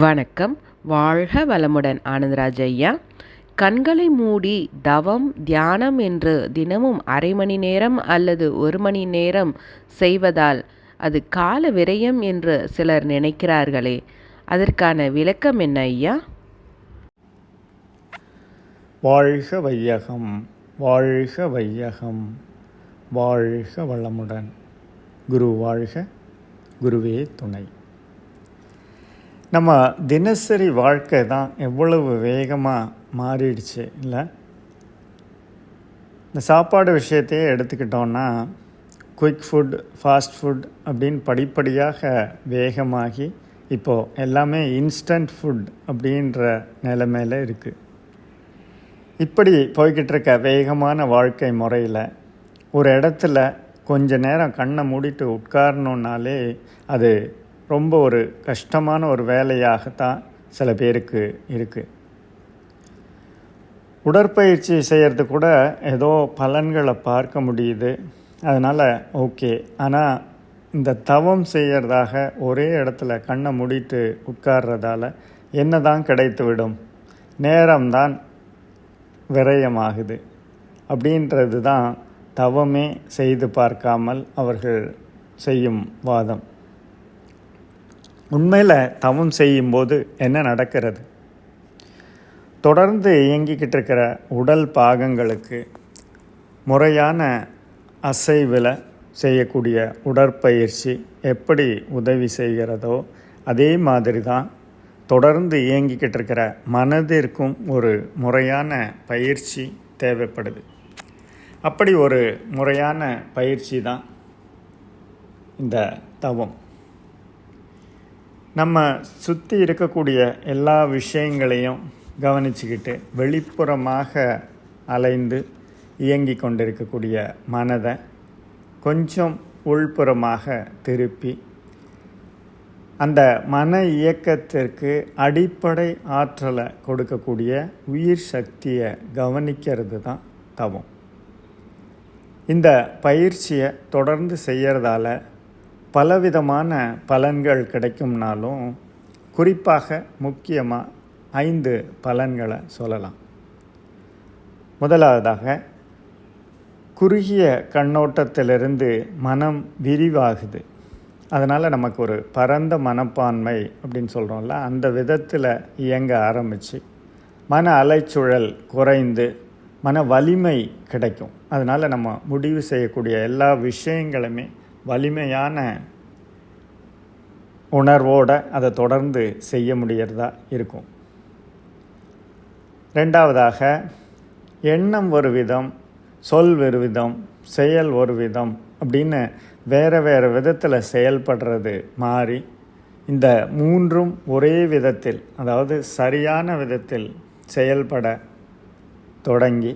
வணக்கம். வாழ்க வளமுடன் ஆனந்தராஜ் ஐயா. கண்களை மூடி தவம் தியானம் என்று தினமும் அரை மணி நேரம் அல்லது ஒரு மணி நேரம் செய்வதால் அது கால விரயம் என்று சிலர் நினைக்கிறார்களே. அதற்கான விளக்கம் என்ன ஐயா? வாழ்க வையகம் வாழ்க வையகம் வாழ்க வளமுடன். குரு வாழ்க குருவே துணை. நம்ம தினசரி வாழ்க்கை தான் எவ்வளவு வேகமாக மாறிடுச்சு இல்லை? இந்த சாப்பாடு விஷயத்தையே எடுத்துக்கிட்டோன்னா குயிக் ஃபுட் ஃபாஸ்ட் ஃபுட் அப்படின்னு படிப்படியாக வேகமாகி இப்போது எல்லாமே இன்ஸ்டன்ட் ஃபுட் அப்படின்ற நிலைமையில் இருக்குது இப்படி போய்கிட்டு இருக்க வேகமான வாழ்க்கை முறையில் ஒரு இடத்துல கொஞ்ச நேரம் கண்ணை மூடிட்டு உட்காரணுன்னாலே அது ரொம்ப ஒரு கஷ்டமான ஒரு வேலையாகத்தான் சில பேருக்கு இருக்குது உடற்பயிற்சி செய்கிறது கூட ஏதோ பலன்களை பார்க்க முடியுது. அதனால் ஓகே. ஆனால் இந்த தவம் செய்கிறதாக ஒரே இடத்துல கண்ணை மூடிட்டு உட்கார்றதால என்ன தான் கிடைத்து விடும் நேரம்தான் விரயமாகுது. அப்படின்றது தான் தவமே செய்து பார்க்காமல் அவர்கள் செய்யும் வாதம். உண்மையில் தவம் செய்யும்போது என்ன நடக்கிறது? தொடர்ந்து இயங்கிக்கிட்டு இருக்கிற உடல் பாகங்களுக்கு முறையான அசைவில் செய்யக்கூடிய உடற்பயிற்சி எப்படி உதவி செய்கிறதோ அதே மாதிரி தான் தொடர்ந்து இயங்கிக்கிட்டு இருக்கிற மனதிற்கும் ஒரு முறையான பயிற்சி தேவைப்படுது. அப்படி ஒரு முறையான பயிற்சி தான் இந்த தவம். நம்ம சுற்றி இருக்கக்கூடிய எல்லா விஷயங்களையும் கவனிச்சுக்கிட்டு வெளிப்புறமாக அலைந்து இயங்கி கொண்டிருக்கக்கூடிய மனதை கொஞ்சம் உள்புறமாக திருப்பி அந்த மன இயக்கத்திற்கு அடிப்படை ஆற்றலை கொடுக்கக்கூடிய உயிர் சக்தியை கவனிக்கிறது தான் தவம். இந்த பயிற்சியை தொடர்ந்து செய்கிறதால பலவிதமான பலன்கள் கிடைக்கும்னாலும் குறிப்பாக முக்கியமாக ஐந்து பலன்களை சொல்லலாம். முதலாவதாக குறுகிய கண்ணோட்டத்திலிருந்து மனம் விரிவாகுது. அதனால் நமக்கு ஒரு பரந்த மனப்பான்மை அப்படின்னு சொல்கிறோம்ல அந்த விதத்தில் இயங்க ஆரம்பித்து மன அலைச்சுழல் குறைந்து மன வலிமை கிடைக்கும். அதனால் நம்ம முடிவு செய்யக்கூடிய எல்லா விஷயங்களுமே வலிமையான உணர்வோடு அதை தொடர்ந்து செய்ய முடியறதா இருக்கும். ரெண்டாவதாக எண்ணம் ஒரு விதம் சொல் ஒரு விதம் செயல் ஒரு விதம் அப்படின்னு வேறு வேறு விதத்தில் செயல்படுறது மாறி இந்த மூன்றும் ஒரே விதத்தில் அதாவது சரியான விதத்தில் செயல்பட தொடங்கி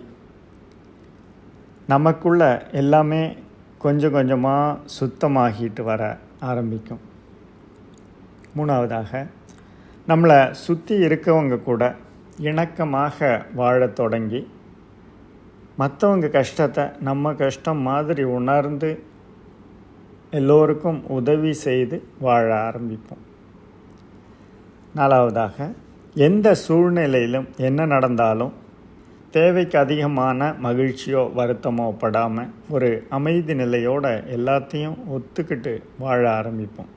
நமக்குள்ள எல்லாமே கொஞ்சம் கொஞ்சமாக சுத்தமாகிட்டு வர ஆரம்பிக்கும். மூணாவதாக நம்மளை சுற்றி இருக்கவங்க கூட இணக்கமாக வாழ தொடங்கி மற்றவங்க கஷ்டத்தை நம்ம கஷ்டம் மாதிரி உணர்ந்து எல்லோருக்கும் உதவி செய்து வாழ ஆரம்பிப்போம். நாலாவதாக எந்த சூழ்நிலையிலும் என்ன நடந்தாலும் தேவைக்கு அதிகமான மகிழ்ச்சியோ வருத்தமோ படாமல் ஒரு அமைதி நிலையோட எல்லாத்தையும் ஒத்துக்கிட்டு வாழ ஆரம்பிப்போம்.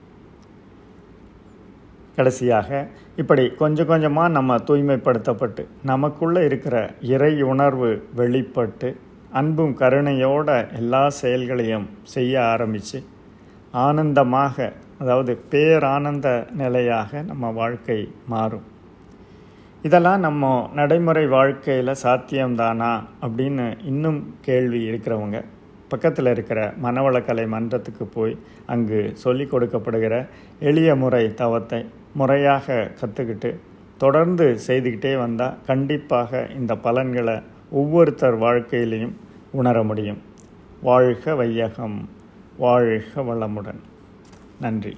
கடைசியாக இப்படி கொஞ்சம் கொஞ்சமாக நம்ம தூய்மைப்படுத்தப்பட்டு நமக்குள்ளே இருக்கிற இறை உணர்வு வெளிப்பட்டு அன்பும் கருணையோட எல்லா செயல்களையும் செய்ய ஆரம்பித்து ஆனந்தமாக அதாவது பேரானந்த நிலையாக நம்ம வாழ்க்கை மாறும். இதெல்லாம் நம்ம நடைமுறை வாழ்க்கையில் சாத்தியம்தானா அப்படின்னு இன்னும் கேள்வி இருக்கிறவங்க. பக்கத்தில் இருக்கிற மனவளக்கலை மன்றத்துக்கு போய் அங்கு சொல்லி கொடுக்கப்படுகிற எளிய முறை தவத்தை முறையாக கற்றுக்கிட்டு தொடர்ந்து செய்துக்கிட்டே வந்தால் கண்டிப்பாக இந்த பலன்களை ஒவ்வொருத்தர் வாழ்க்கையிலையும் உணர முடியும். வாழ்க வையகம் வாழ்க வளமுடன். நன்றி.